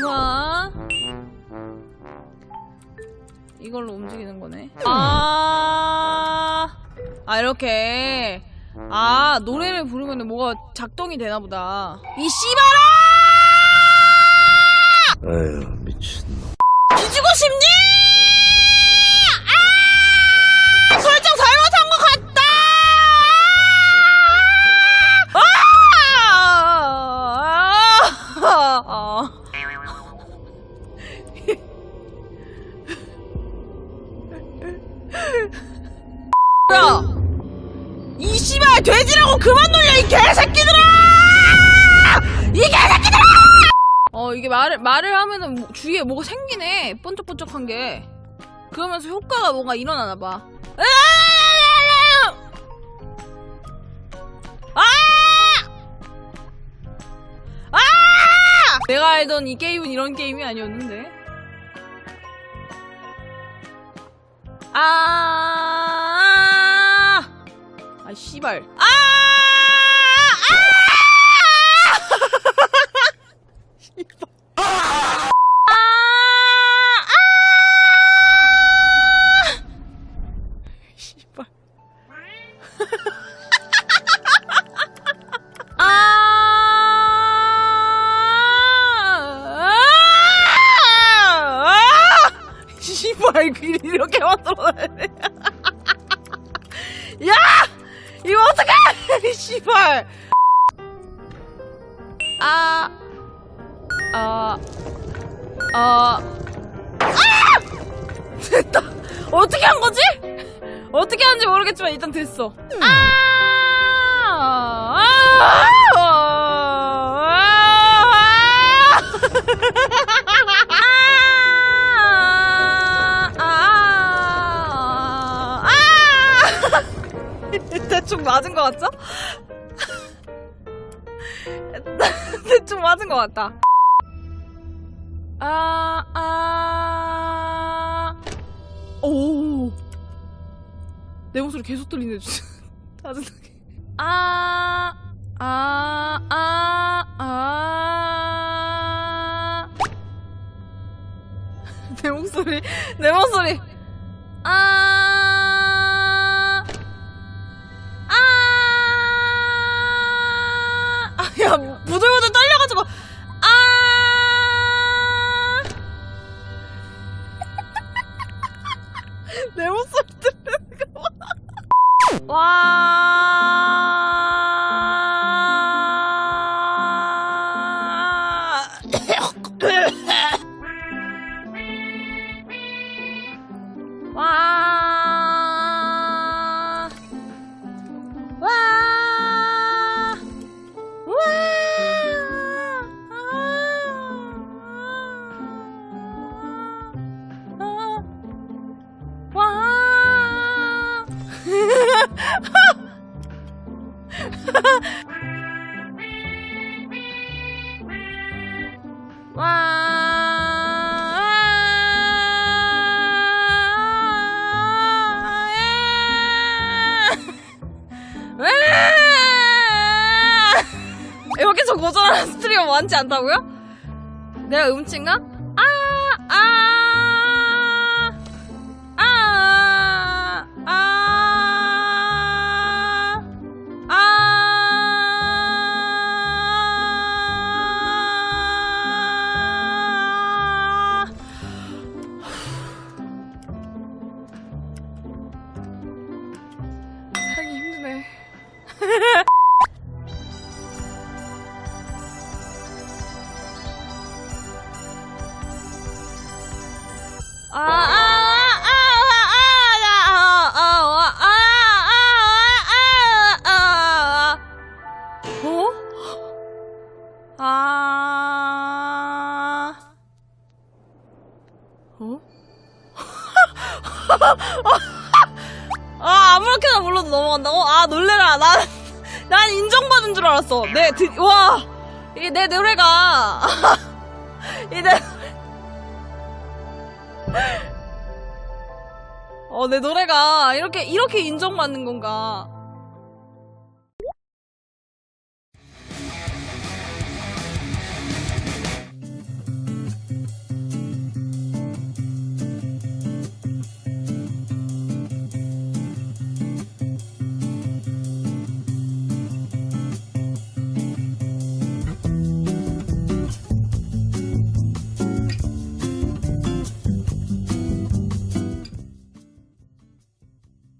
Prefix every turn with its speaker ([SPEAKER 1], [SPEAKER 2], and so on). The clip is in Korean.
[SPEAKER 1] 좋아. 이걸로 움직이는 거네. 아, 아 이렇게. 아 노래를 부르면 뭐가 작동이 되나 보다. 이 씨발아!
[SPEAKER 2] 에휴 미친놈
[SPEAKER 1] 뒤지고 싶니? 뭐야? 이 씨발 돼지라고 그만 놀려 이 개새끼들아! 이 개새끼들아! 어 이게 말을 말을 하면은 뭐- 주위에 뭐가 생기네 번쩍번쩍한 게 그러면서 효과가 뭔가 일어나나 봐. 아! 아! 내가 알던 이 게임은 이런 게임이 아니었는데. 아! 씨발. 아! 아! 아! 아! 씨발. 아! 씨발 길 이렇게 만들어놔야 돼. 야! 이거 어떡해! 씨발! 아, 아, 아, 아! 됐다. 어떻게 한 거지? 어떻게 하는지 모르겠지만 일단 됐어. 아, 아, 아, 아, 아, 아. 대충 맞은 것 같죠? 대충 맞은 것 같다. 아, 아, 오. 내 목소리 계속 들리네, 진짜. 짜증나게. 아, 아, 아, 아. 내 목소리, 내 목소리. 아, 내 목소리 들리는 거 봐. 와. 여기서 고전하는 스트리머 많지 않다고요? 내가 음치인가? 어? 아, 아무렇게나 불러도 넘어간다고? 아, 놀래라. 난, 난 인정받은 줄 알았어. 내, 드, 와, 이게 내 노래가, 이내 어, 내 노래가 이렇게, 이렇게 인정받는 건가.